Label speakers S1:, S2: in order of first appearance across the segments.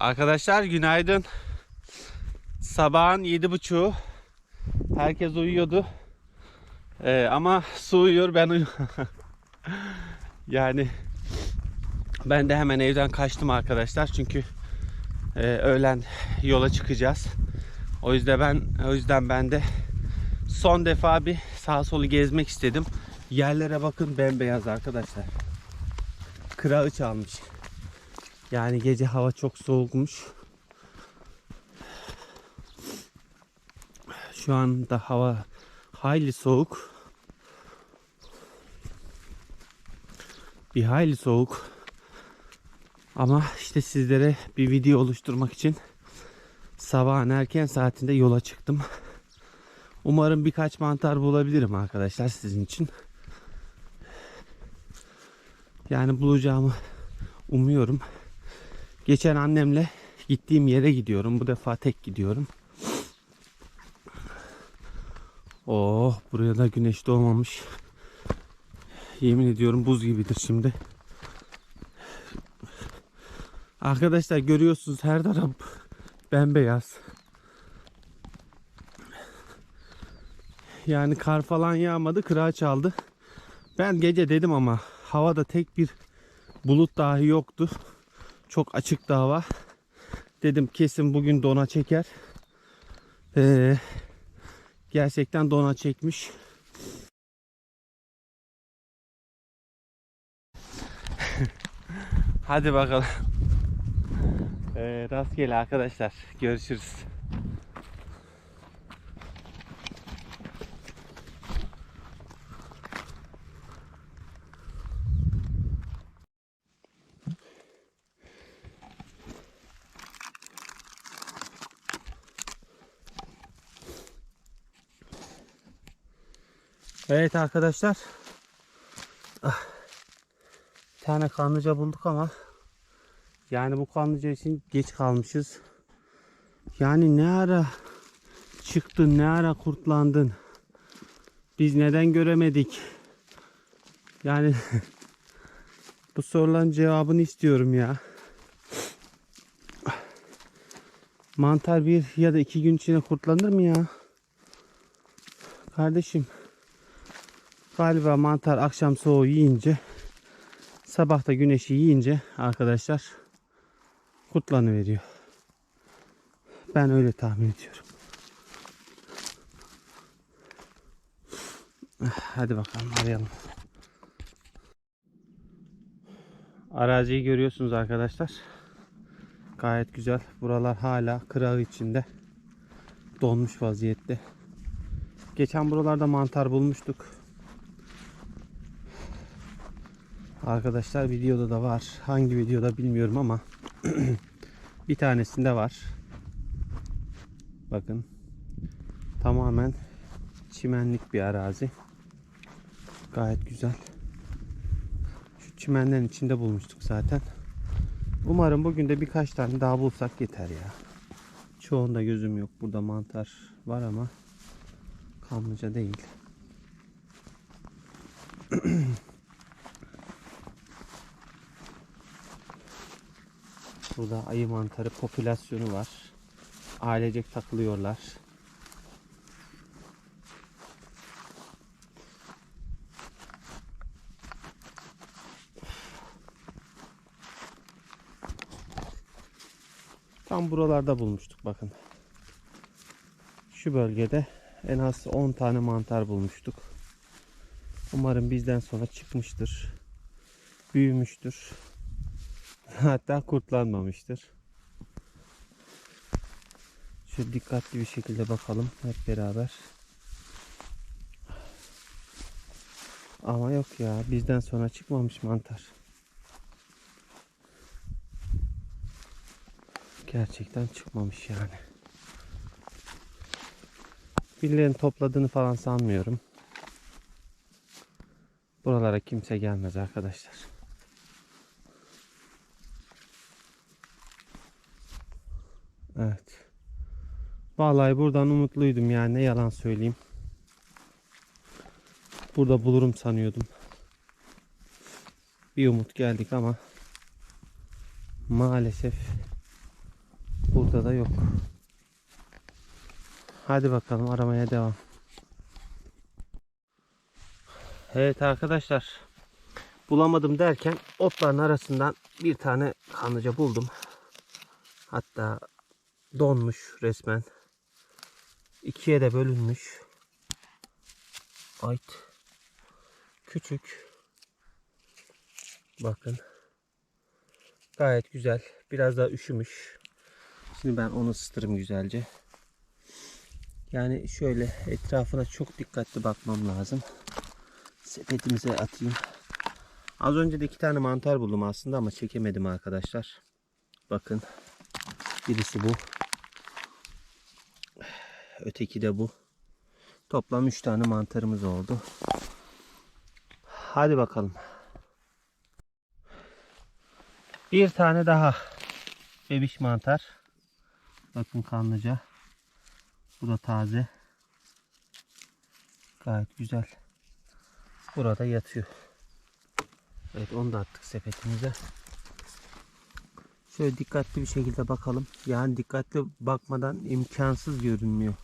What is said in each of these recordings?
S1: Arkadaşlar günaydın. Sabahın yedi buçuğu. Herkes uyuyordu. Ee, ama su uyuyor ben uyu. yani ben de hemen evden kaçtım arkadaşlar çünkü e, öğlen yola çıkacağız. O yüzden ben o yüzden ben de son defa bir sağ solu gezmek istedim. Yerlere bakın bembeyaz arkadaşlar. Kırağı çalmış. Yani gece hava çok soğukmuş. Şu anda hava hayli soğuk. Bir hayli soğuk. Ama işte sizlere bir video oluşturmak için sabahın erken saatinde yola çıktım. Umarım birkaç mantar bulabilirim arkadaşlar sizin için. Yani bulacağımı umuyorum. Geçen annemle gittiğim yere gidiyorum. Bu defa tek gidiyorum. Oh buraya da güneş doğmamış. Yemin ediyorum buz gibidir şimdi. Arkadaşlar görüyorsunuz her taraf bembeyaz. Yani kar falan yağmadı, kırağı çaldı. Ben gece dedim ama havada tek bir bulut dahi yoktu. Çok açık da hava. Dedim kesin bugün dona çeker. Ee, gerçekten dona çekmiş. Hadi bakalım. Ee, rastgele arkadaşlar. Görüşürüz. Evet arkadaşlar. Ah. Bir tane kanlıca bulduk ama yani bu kanlıca için geç kalmışız. Yani ne ara çıktın, ne ara kurtlandın? Biz neden göremedik? Yani bu soruların cevabını istiyorum ya. Mantar bir ya da iki gün içinde kurtlanır mı ya? Kardeşim. Galiba mantar akşam soğuğu yiyince sabah da güneşi yiyince arkadaşlar kurtlanı veriyor. Ben öyle tahmin ediyorum. Hadi bakalım arayalım. Araziyi görüyorsunuz arkadaşlar. Gayet güzel. Buralar hala kırağı içinde. Donmuş vaziyette. Geçen buralarda mantar bulmuştuk. Arkadaşlar videoda da var. Hangi videoda bilmiyorum ama bir tanesinde var. Bakın. Tamamen çimenlik bir arazi. Gayet güzel. Şu çimenlerin içinde bulmuştuk zaten. Umarım bugün de birkaç tane daha bulsak yeter ya. Çoğunda gözüm yok. Burada mantar var ama kanlıca değil. Burada ayı mantarı popülasyonu var. Ailecek takılıyorlar. Tam buralarda bulmuştuk bakın. Şu bölgede en az 10 tane mantar bulmuştuk. Umarım bizden sonra çıkmıştır. Büyümüştür. Hatta kurtlanmamıştır. Şu dikkatli bir şekilde bakalım hep beraber. Ama yok ya bizden sonra çıkmamış mantar. Gerçekten çıkmamış yani. Birilerinin topladığını falan sanmıyorum. Buralara kimse gelmez arkadaşlar. Evet. Vallahi buradan umutluydum yani ne yalan söyleyeyim. Burada bulurum sanıyordum. Bir umut geldik ama maalesef Burada da yok. Hadi bakalım aramaya devam. Evet arkadaşlar. Bulamadım derken otların arasından bir tane kanlıca buldum. Hatta donmuş resmen. İkiye de bölünmüş. Ayt. Küçük. Bakın. Gayet güzel. Biraz daha üşümüş. Şimdi ben onu ısıtırım güzelce. Yani şöyle etrafına çok dikkatli bakmam lazım. Sepetimize atayım. Az önce de iki tane mantar buldum aslında ama çekemedim arkadaşlar. Bakın. Birisi bu. Öteki de bu. Toplam 3 tane mantarımız oldu. Hadi bakalım. Bir tane daha bebiş mantar. Bakın kanlıca. Bu da taze. Gayet güzel. Burada yatıyor. Evet onu da attık sepetimize. Şöyle dikkatli bir şekilde bakalım. Yani dikkatli bakmadan imkansız görünmüyor.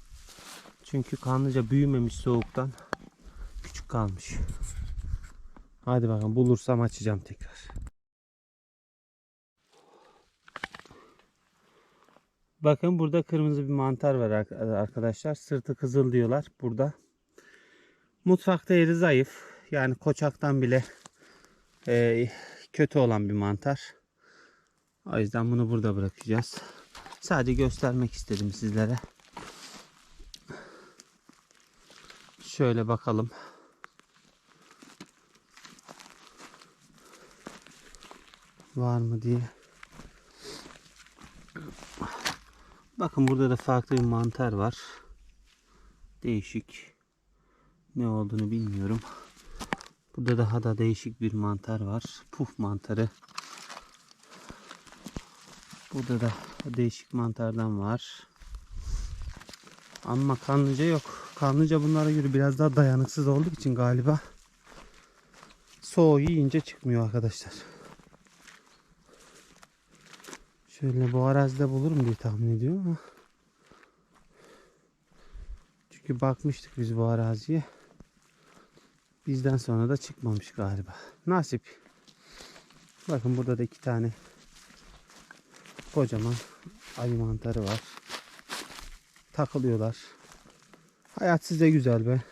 S1: Çünkü kanlıca büyümemiş soğuktan. Küçük kalmış. Hadi bakalım bulursam açacağım tekrar. Bakın burada kırmızı bir mantar var ar- arkadaşlar. Sırtı kızıl diyorlar burada. Mutfakta yeri zayıf. Yani koçaktan bile e, kötü olan bir mantar. O yüzden bunu burada bırakacağız. Sadece göstermek istedim sizlere. Şöyle bakalım. Var mı diye. Bakın burada da farklı bir mantar var. Değişik. Ne olduğunu bilmiyorum. Burada daha da değişik bir mantar var. Puf mantarı. Burada da değişik mantardan var. Ama kanlıca yok. Kanlıca bunlara göre biraz daha dayanıksız olduğu için galiba soğuğu yiyince çıkmıyor arkadaşlar. Şöyle bu arazide bulurum diye tahmin ediyorum ama çünkü bakmıştık biz bu araziye. Bizden sonra da çıkmamış galiba. Nasip. Bakın burada da iki tane kocaman ayı mantarı var. Takılıyorlar. Hayat size güzel be.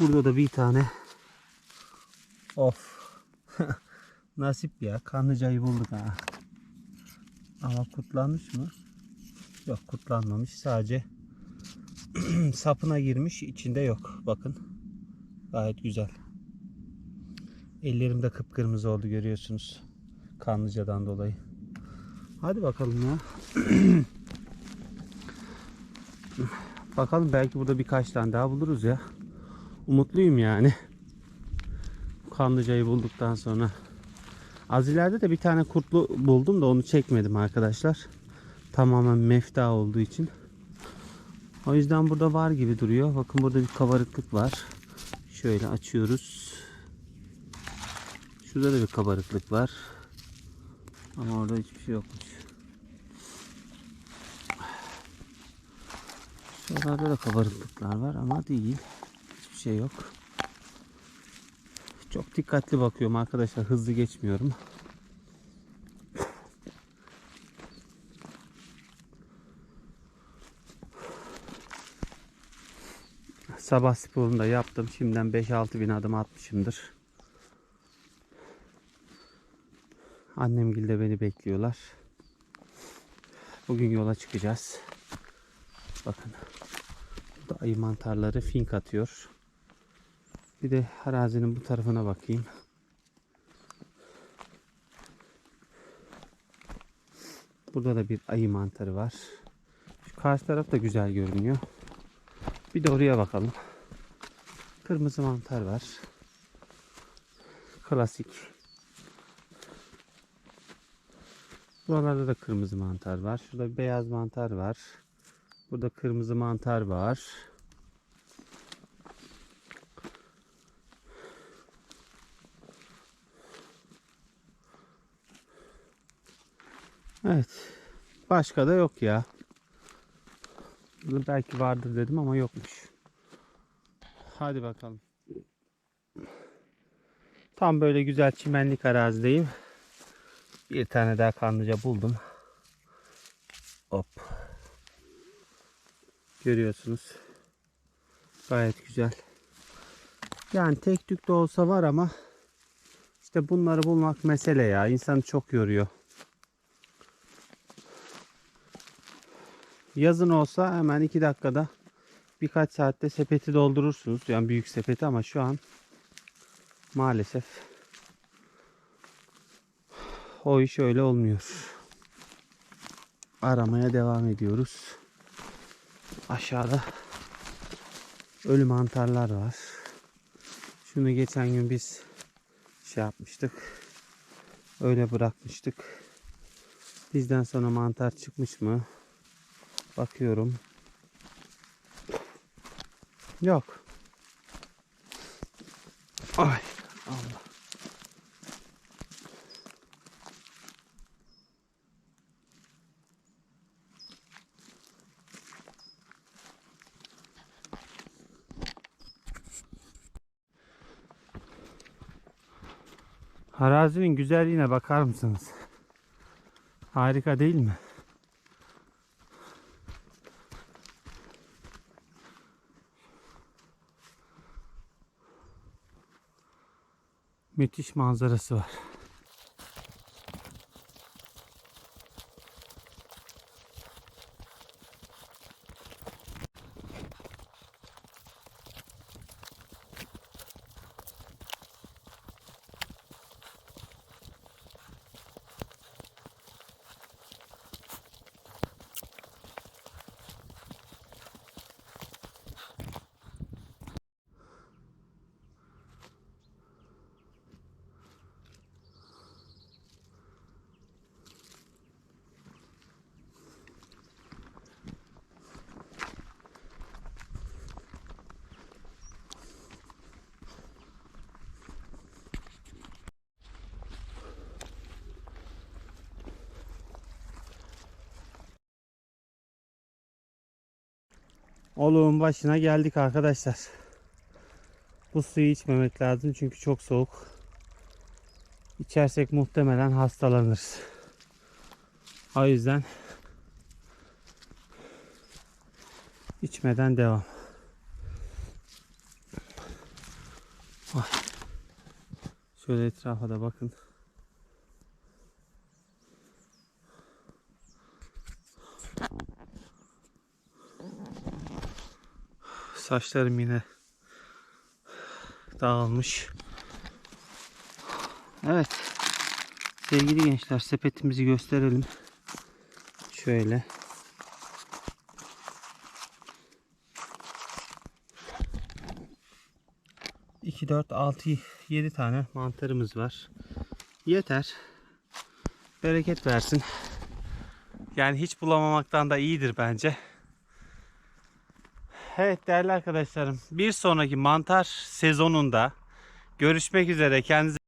S1: Burada da bir tane of nasip ya kanlıcayı bulduk ha. Ama kurtlanmış mı? Yok kurtlanmamış. Sadece sapına girmiş. içinde yok. Bakın. Gayet güzel. Ellerim de kıpkırmızı oldu görüyorsunuz. Kanlıcadan dolayı. Hadi bakalım ya. bakalım belki burada birkaç tane daha buluruz ya. Umutluyum yani. Kanlıcayı bulduktan sonra. Az ileride de bir tane kurtlu buldum da onu çekmedim arkadaşlar. Tamamen mefta olduğu için. O yüzden burada var gibi duruyor. Bakın burada bir kabarıklık var. Şöyle açıyoruz. Şurada da bir kabarıklık var. Ama orada hiçbir şey yokmuş. Şuralarda da kabarıklıklar var ama değil. Hiçbir şey yok. Çok dikkatli bakıyorum arkadaşlar. Hızlı geçmiyorum. Sabah sporunu da yaptım. Şimdiden 5-6 bin adım atmışımdır. Annemgil de beni bekliyorlar. Bugün yola çıkacağız. Bakın. Burada ayı mantarları fink atıyor. Bir de arazinin bu tarafına bakayım. Burada da bir ayı mantarı var. Şu karşı taraf da güzel görünüyor. Bir de oraya bakalım. Kırmızı mantar var. Klasik. Buralarda da kırmızı mantar var. Şurada beyaz mantar var. Burada kırmızı mantar var. Evet. Başka da yok ya. Belki vardır dedim ama yokmuş. Hadi bakalım. Tam böyle güzel çimenlik arazideyim. Bir tane daha kanlıca buldum. Hop. Görüyorsunuz. Gayet güzel. Yani tek tük de olsa var ama işte bunları bulmak mesele ya. İnsanı çok yoruyor. Yazın olsa hemen iki dakikada birkaç saatte sepeti doldurursunuz. Yani büyük sepeti ama şu an maalesef o iş öyle olmuyor. Aramaya devam ediyoruz. Aşağıda ölü mantarlar var. Şunu geçen gün biz şey yapmıştık. Öyle bırakmıştık. Bizden sonra mantar çıkmış mı? Bakıyorum. Yok. Ay Allah. Arazinin güzelliğine bakar mısınız? Harika değil mi? Müthiş manzarası var. Oluğun başına geldik arkadaşlar. Bu suyu içmemek lazım çünkü çok soğuk. İçersek muhtemelen hastalanırız. O yüzden içmeden devam. Şöyle etrafa da bakın. Saçlarım yine dağılmış. Evet. Sevgili gençler sepetimizi gösterelim. Şöyle. İki, dört, altı, yedi tane mantarımız var. Yeter. Bereket versin. Yani hiç bulamamaktan da iyidir bence. Evet değerli arkadaşlarım bir sonraki mantar sezonunda görüşmek üzere. Kendinize